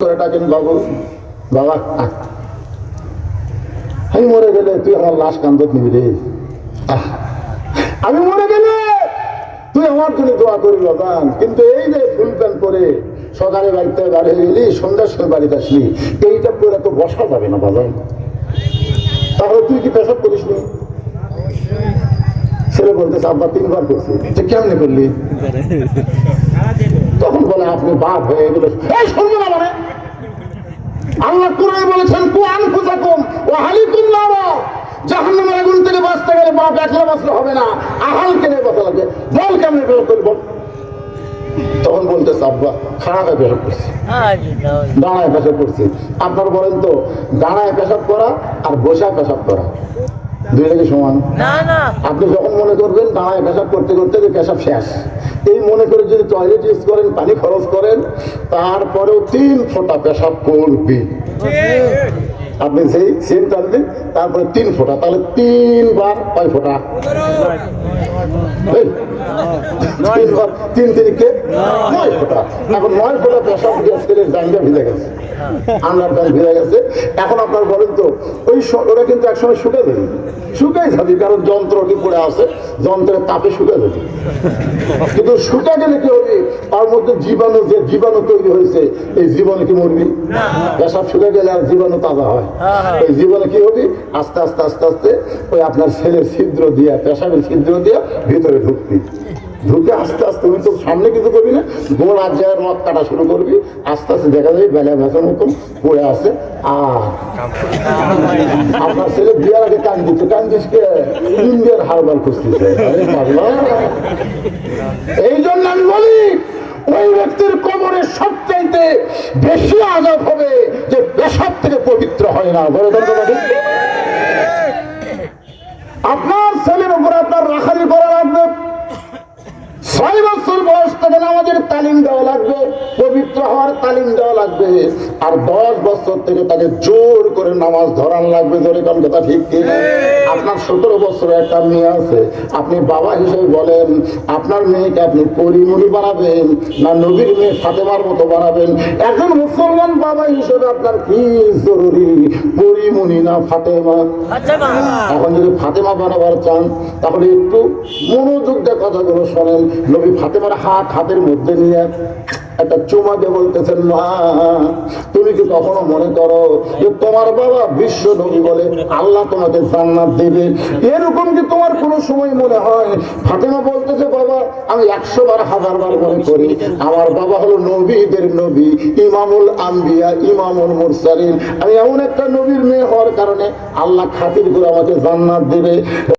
করে ডাকেন বাবু? বাবা আমি মরে গেলে তুই আমার লাশ কান্দত নিবি রে। আমি মরে গেলে তুই আমার জন্য দোয়া করি বাবান। কিন্তু এই যে ফুল প্যান্ট পরে সকালে বাড়িতে বাড়ি গেলি সন্ধ্যার সময় বাড়িতে আসলি এইটা পরে তো বসা যাবে না তাহলে তুই কি পেশাব করিস নি? ছেলে বলতেছে আব্বা তিনবার করছি। যে কেমনে করলি? তখন বলে আপনি বাপ হয়ে এগুলো এই শুনব না মানে আল্লাহ কোরআনে বলেছেন কু আনফুসাকুম ওয়া হালিকুম নারা। জাহান্নামের আগুন থেকে বাঁচতে গেলে বাপ একলা বাঁচলে হবে না আহাল কেনে বাঁচা লাগবে বল কেমনে বের করব? তখন বলতেছে আব্বা খারাপ পেশাব করছি। দাঁড়ায় পেশাব করছি। আপনার বলেন তো দাঁড়ায় পেশাব করা আর বসা পেশাব করা। দুইটা কি সমান? আপনি যখন মনে করবেন দাঁড়ায় পেশাব করতে করতে যে পেশাব শেষ। এই মনে করে যদি টয়লেট ইউজ করেন, পানি খরচ করেন, তারপরেও তিন ফোঁটা পেশাব করবে আপনি সেই সেম টানবেন তারপরে তিন ফোঁটা, তাহলে তিনবার কয় ফোঁটা। তিন নয় ফোঁটা। এখন নয় ফোঁটা ভিজে গেছে। ভিজে গেছে। এখন আপনার ওই কিন্তু দেবে কারণ যন্ত্রটি পড়ে আছে, যন্ত্রের তাপে শুকে যাবে। কিন্তু শুকা গেলে কি হবে? তার মধ্যে জীবাণু যে জীবাণু তৈরি হয়েছে এই জীবাণু কি মরবি? পেশাব শুকে গেলে আর জীবাণু তাজা হয়। এই জীবাণু কি হবে? আস্তে আস্তে আস্তে আস্তে ওই আপনার ছেলের ছিদ্র দিয়া পেশাবের ছিদ্র দিয়া ভিতরে ঢুকবি। ঢুকে আস্তে আস্তে তুমি তো সামনে কিছু করবি না গোল আর জায়গায় রথ কাটা শুরু করবি। আস্তে আস্তে দেখা যায় বেলা ভেসার মতন পড়ে আছে। আর আপনার ছেলে বিয়ার আগে কান দিচ্ছে। কান দিচ্ছে ইন্ডিয়ার হারবার খুঁজতেছে। এই জন্য আমি বলি বেশি আজাব হবে যে পেশাব থেকে পবিত্র হয় না বলে? আপনার ছেলের উপর আপনার রাখালির লাগবে ছয় বছর বয়স থেকে আমাদের তালিম দেওয়া লাগবে পবিত্র হওয়ার তালিম দেওয়া লাগবে। আর দশ বছর থেকে তাকে জোর করে নামাজ ধরান লাগবে জোরে কোন কথা ঠিক কি আপনার সতেরো বছর একটা মেয়ে আছে। আপনি বাবা হিসেবে বলেন আপনার মেয়েকে আপনি পরিমণি বানাবেন না নবীর মেয়ে ফাতেমার মতো বানাবেন? একজন মুসলমান বাবা হিসেবে আপনার কি জরুরি? পরিমণি না ফাতেমা। এখন যদি ফাতেমা বানাবার চান তাহলে একটু মনোযোগ দিয়ে কথাগুলো শোনেন। নবী ফাতেমার হাত হাতের মধ্যে আমি একশো বার, হাজার বার মনে করি, আমার বাবা হলো নবীদের নবী, ইমামুল আম্বিয়া, ইমামুল মুরসালিন। আমি এমন একটা নবীর মেয়ে হওয়ার কারণে আল্লাহ খাতির করে আমাকে জান্নাত দেবে।